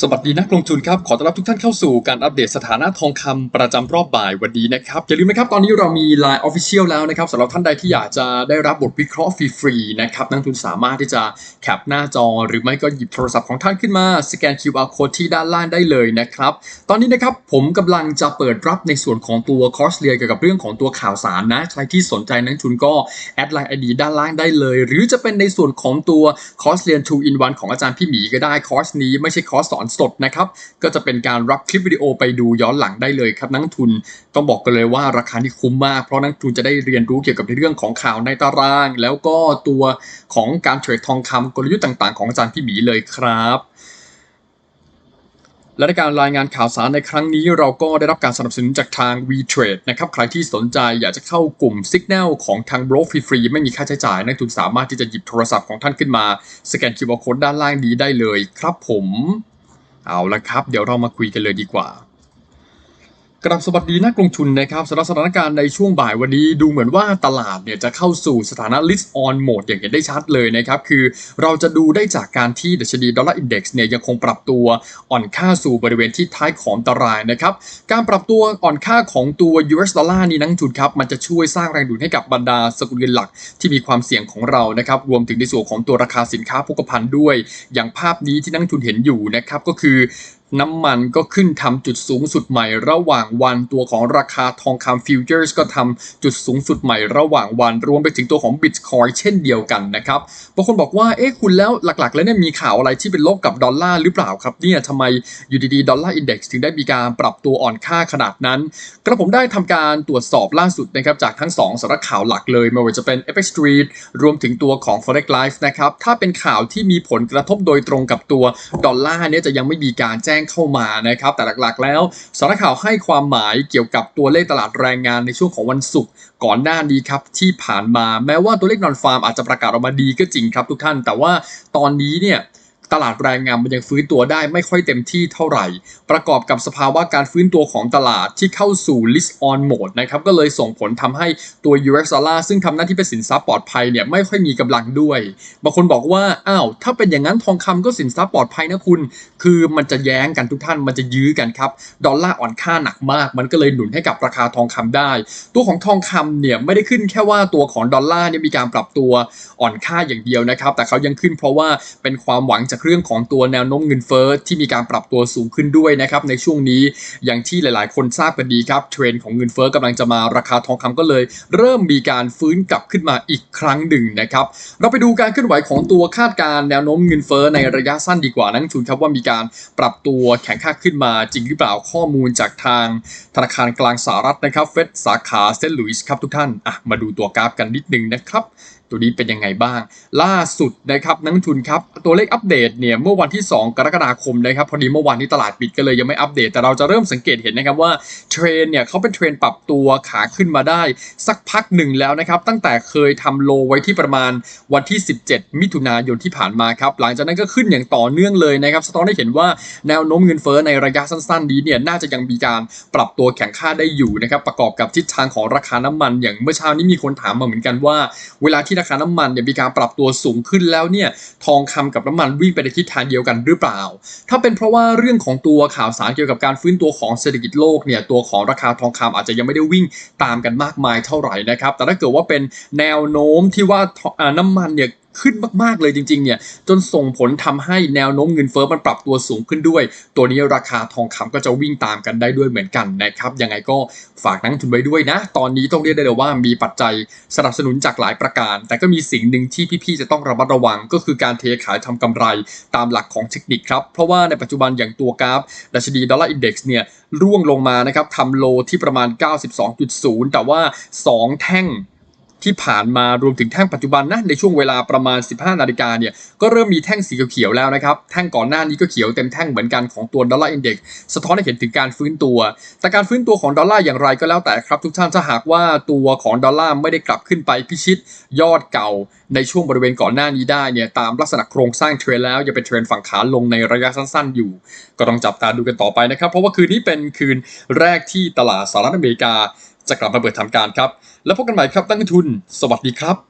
สวัสดีนักลงทุนครับ ขอต้อนรับทุกท่านเข้าสู่การอัปเดตสถานะทองคำประจำรอบบ่ายวันนี้นะครับ อย่าลืมนะครับตอนนี้เรามี Line Official แล้วนะครับสำหรับท่านใดที่อยากจะได้รับบทวิเคราะห์ฟรีๆนะครับนักลงทุนสามารถที่จะแคปหน้าจอ หรือไม่ก็หยิบโทรศัพท์ของท่านขึ้นมาสแกน QR code ที่ด้านล่างได้เลยนะครับ ตอนนี้นะครับผมกำลังจะเปิดรับในส่วนของตัวคอร์สเรียนเกี่ยวกับเรื่องของตัวข่าวสารนะใครที่สนใจนักลงทุนก็แอดไลน์ไอดีด้านล่างได้เลย หรือจะเป็นในส่วนของตัวคอร์สเรียน 2 in 1ของอาจารย์พี่หมีก็ได้คอร์สนี้ไม่ใช่คอร์สสอนสดนะครับก็จะเป็นการรับคลิปวิดีโอไปดูย้อนหลังได้เลยครับนักทุนต้องบอกกันเลยว่าราคาที่คุ้มมากเพราะนักทุนจะได้เรียนรู้เกี่ยวกับในเรื่องของข่าวในตาราง แล้วก็ตัวของการเทรดทองคำกลยุทธ์ต่างๆ ของอาจารย์พี่หมีเลยครับและในการรายงานข่าวสารในครั้งนี้เราก็ได้รับการสนับสนุนจากทาง WeTrade นะครับใครที่สนใจอยากจะเข้ากลุ่ม Signal ของทาง b r o ฟรีๆไม่มีค่าใช้จ่ายนักทุนสามารถที่จะหยิบโทรศัพท์ของท่านขึ้นมา สแกน QR Code ด้านล่างนี้ได้เลยครับผม เอาละครับ เดี๋ยวเรามาคุยกันเลยดีกว่า กราบสวัสดีนักลงทุนนะครับสำหรับสถานการณ์ในช่วงบ่ายวันนี้ดูเหมือนว่าตลาดเนี่ยจะเข้าสู่สถานะ list on mode อย่างเห็นได้ชัดเลยนะครับ คือเราจะดูได้จากการที่ดัชนีดอลลาร์อินเด็กซ์เนี่ยยังคงปรับตัวอ่อนค่าสู่บริเวณที่ท้ายของตารางนะครับ การปรับตัวอ่อนค่าของตัว US ดอลลาร์นี่นักลงทุนครับ มันจะช่วยสร้างแรงดูดให้กับบรรดาสกุลเงินหลักที่มีความเสี่ยงของเรานะครับรวมถึงในส่วนของตัวราคาสินค้าโภคภัณฑ์ด้วย อย่างภาพนี้ที่นักลงทุนเห็นอยู่นะครับก็คือ น้ำมันก็ขึ้นทำจุดสูงสุดใหม่ระหว่างวันตัวของราคาทองคำฟิวเจอร์สก็ทำจุดสูงสุดใหม่ระหว่างวันรวมไปถึงตัวของบิตคอยเช่นเดียวกันนะครับบางคนบอกว่าเอ๊ะคุณแล้วหลักๆ แล้วเนี่ยมีข่าวอะไรที่เป็นลบกับดอลลาร์หรือเปล่าครับเนี่ยทำไมอยู่ดีๆดอลลาร์อินเด็กซ์ถึงได้มีการปรับตัวอ่อนค่าขนาดนั้น กระผมได้ทำการตรวจสอบล่าสุดนะครับจากทั้ง 2สำนักข่าวหลักเลยไม่ว่าจะเป็น FX Street รวมถึงตัวของ Forex Live นะครับถ้าเป็นข่าวที่มีผลกระทบโดยตรงกับตัวดอลลาร์เนี่ยจะยังไม่มีการแจ้งเข้ามานะครับ แต่หลักๆ แล้วสารข่าวให้ความหมายเกี่ยวกับตัวเลขตลาดแรงงานในช่วงของวันศุกร์ก่อนหน้านี้ครับที่ผ่านมาแม้ว่าตัวเลขนอนฟาร์มอาจจะประกาศออกมาดีก็จริงครับทุกท่าน แต่ว่าตอนนี้เนี่ย ตลาดแรงงานมันยังฟื้นตัวได้ไม่ค่อยเต็มที่เท่าไหร่ ประกอบกับสภาวะการฟื้นตัวของตลาดที่เข้าสู่ list on mode นะครับก็เลยส่งผลทำให้ตัว US dollar ซึ่งทำหน้าที่เป็นสินทรัพย์ปลอดภัยเนี่ยไม่ค่อยมีกำลังด้วยบางคนบอกว่าอ้าวถ้าเป็นอย่างนั้นทองคำก็สินทรัพย์ปลอดภัยนะคุณ คือมันจะแย้งกันทุกท่านมันจะยื้อกันครับดอลลาร์อ่อนค่าหนักมาก มันก็เลยหนุนให้กับราคาทองคำได้ ตัวของทองคำเนี่ยไม่ได้ขึ้นแค่ว่าตัวของดอลลาร์เนี่ยมีการปรับตัวอ่อนค่าอย่างเดียวนะครับแต่เขายังขึ้นเพราะว่าเป็นความหวังจากเรื่องของตัวแนวโน้มเงินเฟ้อที่มีการปรับตัวสูงขึ้นด้วยนะครับในช่วงนี้อย่างที่หลายๆ คนทราบกันดีครับเทรนด์ของเงินเฟ้อกำลังจะมาราคาทองคำก็เลย เริ่มมีการฟื้นกลับขึ้นมาอีกครั้งหนึ่งนะครับเราไปดูการเคลื่อนไหวของตัวคาดการณ์แนวโน้มเงินเฟ้อในระยะสั้นดีกว่านักลงทุนครับว่ามีการปรับตัวแข็งค่าขึ้นมาจริงหรือเปล่าข้อมูลจากทางธนาคารกลางสหรัฐนะครับเฟดสาขาเซนต์หลุยส์ครับทุกท่านอะมาดูตัวกราฟกันนิดนึงนะครับตัวนี้เป็นยังไงบ้าง ล่าสุดนะครับนักทุนครับ ตัวเลขอัปเดตเนี่ยเมื่อวันที่ 2 กรกฎาคมนะครับพอดีเมื่อวานที่ตลาดปิดก็เลยยังไม่อัปเดต แต่เราจะเริ่มสังเกตเห็นนะครับว่าเทรนเนี่ยเขาเป็นเทรนปรับตัวขาขึ้นมาได้ สักพักหนึ่งแล้วนะครับ ตั้งแต่เคยทำโลไว้ที่ประมาณวันที่ 17 มิถุนายนที่ผ่านมาครับหลังจากนั้นก็ขึ้นอย่างต่อเนื่องเลยนะครับสะท้อนให้เห็นว่าแนวโน้มเงินเฟ้อในระยะสั้นๆนี้เนี่ยน่าจะยังมีการปรับตัวแข็งค่าได้อยู่นะครับประกอบกับทิศทางของราคาน้ำมัน อย่างเมื่อเช้านี้มีคนถามมาเหมือนกันว่า เวลาที่ราคาน้ำมันเนี่ยมีการปรับตัวสูงขึ้นแล้วเนี่ยทองคำกับน้ำมันวิ่งไปในทิศทางเดียวกันหรือเปล่า ถ้าเป็นเพราะว่าเรื่องของตัวข่าวสารเกี่ยวกับการฟื้นตัวของเศรษฐกิจโลกเนี่ยตัวของราคาทองคำอาจจะยังไม่ได้วิ่งตามกันมากมายเท่าไหร่นะครับแต่ถ้าเกิดว่าเป็นแนวโน้มที่ว่าน้ำมันเนี่ย ขึ้นมากๆเลยจริงๆเนี่ยจนส่งผลทำให้แนวโน้มเงินเฟ้อมันปรับตัวสูงขึ้นด้วย ตัวนี้ราคาทองคำก็จะวิ่งตามกันได้ด้วยเหมือนกันนะครับยังไงก็ฝากนักลงทุนไว้ด้วยนะ ตอนนี้ต้องเรียกได้เลยว่ามีปัจจัยสนับสนุนจากหลายประการ แต่ก็มีสิ่งหนึ่งที่พี่ๆจะต้องระมัดระวังก็คือการเทขายทำกำไรตามหลักของเทคนิคครับเพราะว่าในปัจจุบันอย่างตัวกราฟดัชนีดอลลาร์อินเด็กซ์เนี่ยร่วงลงมานะครับทำโลที่ประมาณ 92.0 แต่ว่า 2 แท่ง ที่ผ่านมารวมถึงแท่งปัจจุบันนะในช่วงเวลาประมาณ 15 นาฬิกาเนี่ยก็เริ่มมีแท่งสีเขียวแล้วนะครับแท่งก่อนหน้านี้ก็เขียวเต็มแท่งเหมือนกันของตัวดอลลาร์อินเด็กซ์สะท้อนให้เห็นถึงการฟื้นตัว แต่การฟื้นตัวของดอลลาร์อย่างไรก็แล้วแต่ครับ ทุกท่านถ้าหากว่าตัวของดอลลาร์ไม่ได้กลับขึ้นไปพิชิตยอดเก่าในช่วงบริเวณก่อนหน้านี้ได้เนี่ยตามลักษณะโครงสร้างเทรนแล้วยังเป็นเทรนฝั่งขาลงในระยะสั้น ๆ อยู่ ก็ต้องจับตาดูกันต่อไปนะครับเพราะว่าคืนนี้เป็นคืนแรกที่ตลาดสหรัฐอเมริกา จะกลับมาเปิดทำการครับ แล้วพบกันใหม่ครับนักลงทุน สวัสดีครับ